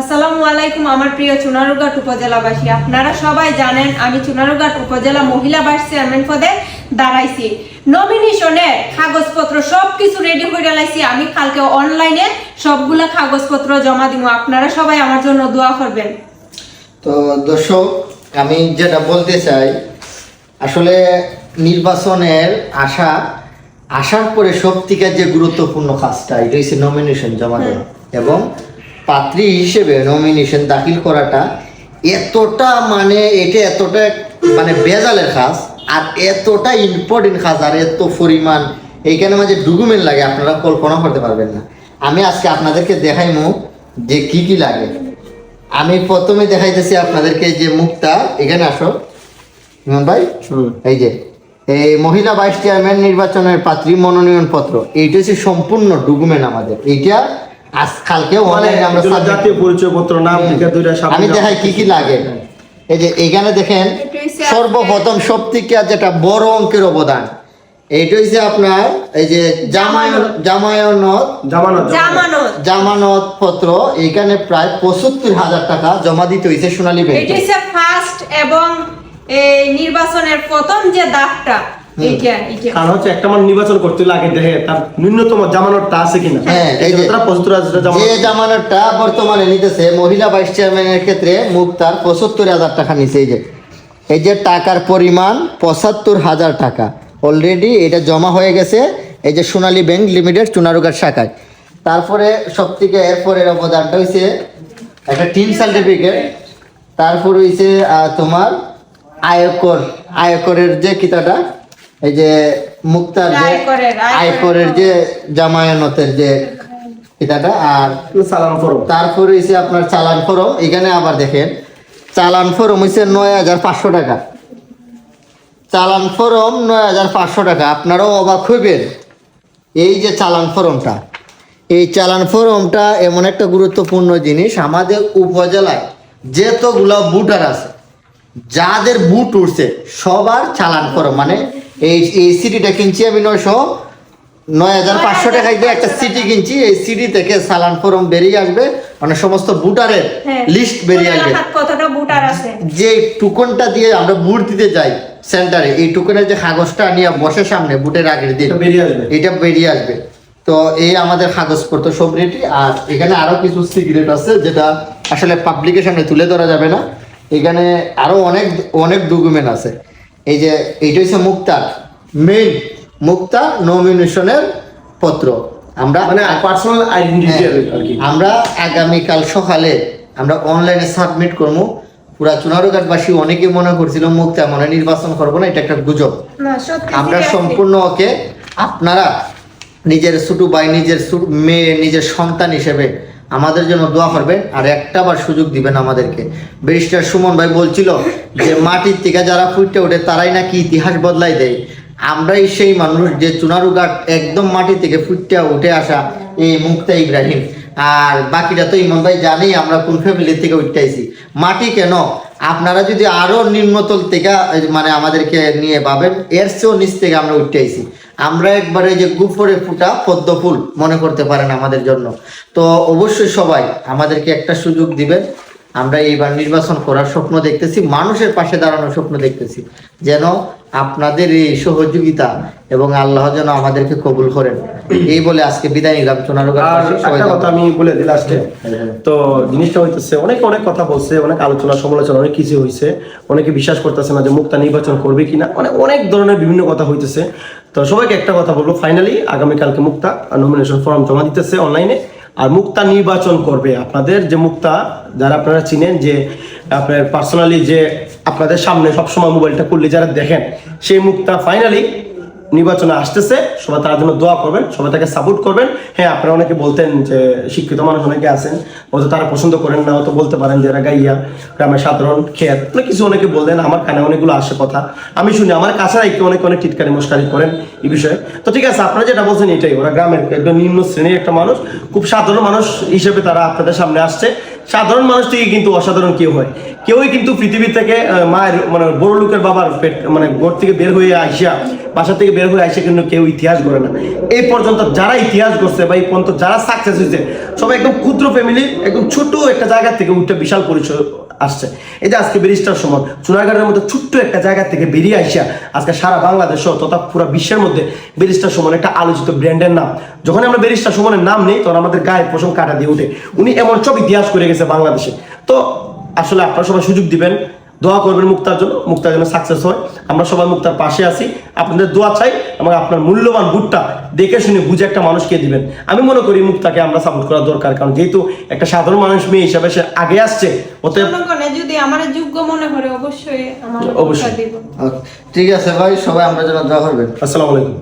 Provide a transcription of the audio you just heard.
আসসালামু আলাইকুম আমার প্রিয় চুনারুঘাট উপজেলাবাসী। আপনারা সবাই জানেন আমি চুনারুঘাট উপজেলা মহিলা ভাইস চেয়ারম্যান পদে দাঁড়াইছি। নমিনেশনের কাগজপত্র সবকিছু রেডি করে লাইছি। আমি কালকে অনলাইনে সবগুলা কাগজপত্র জমা দিব। আপনারা সবাই আমার জন্য দোয়া করবেন। তো দর্শক আমি যেটা বলতে চাই আসলে নির্বাচনের আশা আসার পরে সব থেকে যে গুরুত্বপূর্ণ কাজটা এটা হচ্ছে নমিনেশন জমা দেওয়া। এবং পাত্রী হিসেবে নমিনেশন দাখিল করাটা এতটা মানে এটা এতটা মানে বেজালের কাজ আর এতটা ইম্পর্টেন্ট কাজ আর এত পরিমাণ এইখানে মাঝে ডকুমেন্ট লাগে আপনারা কল্পনা করতে পারবেন না। আমি আজকে আপনাদেরকে দেখাইমু যে কি কি লাগে। আমি প্রথমে দেখাইতেছি আপনাদেরকে যে মুখটা এখানে আসো। ইমন ভাই? এই যে এই মহিলা ভাইস চেয়ারম্যান নির্বাচনের পাত্রী মনোনয়ন পত্র এইটা হচ্ছে সম্পূর্ণ ডকুমেন্ট আমাদের। এইটা আজ কালকে অনলাইনে আমরা জাতীয় পরিচয় পত্র নাম। দুইটা সামনে আমি দেখাই কি কি লাগে। এই যে এখানে দেখেন সর্বপ্রথম সব থেকে যেটা বড় অঙ্কের অবদান এইটা হচ্ছে আপনার এই যে জামায়ন জামায়নত জামানত। জামানত জামানত। পত্র এখানে প্রায় পঁচাত্তর হাজার টাকা জমা দিতে হয়েছে সোনালী এটি ব্যাংকে হচ্ছে ফার্স্ট এবং এই নির্বাচনের প্রথম যে দাগটা। কারণ হচ্ছে একটা মানুষ নির্বাচন করতে লাগে দেখে তার ন্যূনতম জামানতটা আছে কিনা। হ্যাঁ, এই যে- তারা যে জামানতটা বর্তমানে নিতেছে মহিলা ভাইস চেয়ারম্যানের ক্ষেত্রে মুক্তার পঁচাত্তর হাজার টাকা নিছে এই যে। এই যে টাকার পরিমাণ পঁচাত্তর হাজার টাকা। অলরেডি এটা জমা হয়ে গেছে এই যে সোনালী ব্যাংক লিমিটেড চুনারুঘাট শাখায়। তারপরে সব থেকে এরপরের অবদানটা হয়েছে একটা টিন সার্টিফিকেট তারপর হয়েছে তোমার আয়কর আয়করের যে কিতাটা এই যে মুক্তার যে আয়করের যে জামায়ানতের যে কিতাটা আর সালাম ফরম। তারপরে হচ্ছে আপনার চালান ফরম এখানে আবার দেখেন চালান ফরম হচ্ছে নয় হাজার পাঁচশো টাকা। চালান ফরম নয় হাজার পাঁচশো টাকা আপনারাও অবাক হইবেন। এই যে চালান ফরমটা এই চালান ফরমটা এমন একটা গুরুত্বপূর্ণ জিনিস আমাদের উপজেলায় যেতগুলো বুটার আছে যাদের বুট উঠছে সবার চালান ফরম মানে এই এই সিটিটা কিনছি আমি নয়শো নয় হাজার পাঁচশো টাকায় দিয়ে একটা সিটি কিনছি এই সিটি থেকে সালান ফরম বেরিয়ে আসবে মানে সমস্ত বুটারের হ্যাঁ লিস্ট বেরিয়ে আসবে। এলাকার কতটা বুটার আছে। যে টুকনটা দিয়ে আমরা বুট দিতে যাই সেন্টারে এই টুকনের যে কাগজটা নিয়ে বসে সামনে বুটের আগের দিন এটা বেরিয়ে আসবে। এটা বেরিয়ে আসবে। তো এই আমাদের কাগজপত্র সব রেডি আর এখানে আরও কিছু সিগারেট আছে যেটা আসলে পাবলিকের সামনে তুলে ধরা যাবে না। এখানে আরও অনেক অনেক ডকুমেন্ট আছে। এই যে এইটা হচ্ছে মুক্তার মেইন মুক্তা নমিনেশনের পত্র। আমরা মানে পার্সোনাল আইডেন্টিটি আর কি। আমরা আগামীকাল সকালে আমরা অনলাইনে সাবমিট করব পুরা চুনারুঘাটবাসী অনেকে মনে করছিল মুক্তা মনে নির্বাচন করব না এটা একটা গুজব। না সত্যি আমরা সম্পূর্ণ ওকে আপনারা নিজের ছোট ভাই নিজের মেয়ে নিজের সন্তান হিসেবে আমাদের জন্য দোয়া করবেন আর একটা বার সুযোগ দিবেন আমাদেরকে। ব্যারিস্টার সুমন ভাই বলছিল যে, মাটির থেকে যারা ফুটতে ওঠে, তারাই নাকি ইতিহাস বদলাই দেয়? আমরাই সেই মানুষ যে চুনারু চুনারুঘাট একদম মাটি থেকে ফুটতে উঠে আসা এই মুক্তা ইব্রাহিম। আর বাকিটা তো ইমন ভাই জানেই, আমরা কোন ফ্যামিলি থেকে উঠতে আইছি। মাটি কেন? আপনারা যদি আরও নিম্নতল থেকে মানে আমাদেরকে নিয়ে ভাবেন, এর চেয়েও নিচ থেকে আমরা উঠতে আইছি। আমরা একবারে যে গুফরে ফুটা পদ্ম ফুল মনে করতে পারেন আমাদের জন্য। তো অবশ্যই সবাই আমাদেরকে একটা সুযোগ দিবেন। আমরা এইবার নির্বাচন করার স্বপ্ন দেখতেছি মানুষের পাশে দাঁড়ানোর স্বপ্ন দেখতেছি। যেন আপনাদের এই সহযোগিতা এবং আল্লাহ যেন আমাদেরকে কবুল করেন। এই বলে আজকে বিদায় নিলাম। সবাই কথা আমি বলে দিই লাস্টে তো জিনিসটা হইতেছে অনেক অনেক কথা বলছে অনেক আলোচনা সমালোচনা অনেক কিছু হয়েছে অনেকে বিশ্বাস করতেছে না যে মুক্তা নির্বাচন করবে কিনা। মানে অনেক ধরনের বিভিন্ন কথা হইতেছে। তো সবাইকে একটা কথা বলব। ফাইনালি আগামীকালকে মুক্তা নমিনেশন ফর্ম জমা দিতেছে অনলাইনে আর মুক্তা নির্বাচন করবে। আপনাদের যে মুক্তা, যারা আপনারা চিনেন যে আপনার পার্সোনালি যে আপনাদের সামনে সবসময় মোবাইলটা খুললে যারা দেখেন, সেই মুক্তা ফাইনালি নির্বাচনে আসতেছে, সবাই তার জন্য দোয়া করবেন, সবাই তাকে সাপোর্ট করবেন। হ্যাঁ আপনারা অনেকে বলতেন যে শিক্ষিত মানুষ অনেকে আছেন, হয়তো তারা পছন্দ করেন না, হয়তো বলতে পারেন যে এরা গাইয়া, গ্রামের সাধারণ খেত। অনেক কিছু অনেকে বলতেন, আমার কানে অনেকগুলো আসে কথা। আমি শুনি, আমার কাছে একটু অনেক অনেক টিটকারি মুস্কারি করেন এই বিষয়ে। তো ঠিক আছে, আপনারা যেটা বলছেন এটাই, ওরা গ্রামের একদম নিম্ন শ্রেণির একটা মানুষ, খুব সাধারণ মানুষ হিসেবে তারা আপনাদের সামনে আসছে। সাধারণ মানুষ থেকে কিন্তু অসাধারণ কেউ হয়। কেউই কিন্তু পৃথিবী থেকে মায়ের মানে বড় লোকের বাবার পেট মানে ঘর থেকে বের হয়ে আইসা, বাসা থেকে বের হয়ে আইসা কিন্তু কেউ ইতিহাস করে না। এই পর্যন্ত যারা ইতিহাস করছে বা এই পর্যন্ত যারা সাকসেস হয়েছে, সবাই একদম ক্ষুদ্র ফ্যামিলি একদম ছোট একটা জায়গা থেকে উঠে বিশাল পরিচয় আসছে। এই যে আজকে ব্যারিস্টার সময় চুনারঘাটের মধ্যে ছোট্ট একটা জায়গা থেকে বেরিয়ে আইসা, আজকে সারা বাংলাদেশ তথা পুরো বিশ্বের মধ্যে ব্যারিস্টার সুমন একটা আলোচিত ব্র্যান্ডের নাম। যখন আমরা ব্যারিস্টার সুমনের নাম নেই, তখন আমাদের গায়ে পশম কাটা দিয়ে উঠে উনি এমন সব ইতিহাস করে গেছে বাংলাদেশে। তো আসলে আপনারা সবাই সুযোগ দিবেন দোয়া করবেন মুক্তার জন্য মুক্তার জন্য সাকসেস হয়। আমরা সবাই মুক্তার পাশে আছি। আপনাদের দোয়া চাই এবং আপনার মূল্যবান বুটটা দেখে শুনে বুঝে একটা মানুষকে দিবেন। আমি মনে করি মুক্তাকে আমরা সাপোর্ট করা দরকার কারণ যেহেতু একটা সাধারণ মানুষ মেয়ে হিসাবে সে আগে আসছে অতএব যদি আমার যোগ্য মনে করে অবশ্যই অবশ্যই। ঠিক আছে ভাই সবাই আমরা যেন দোয়া করবেন। আসসালামু আলাইকুম।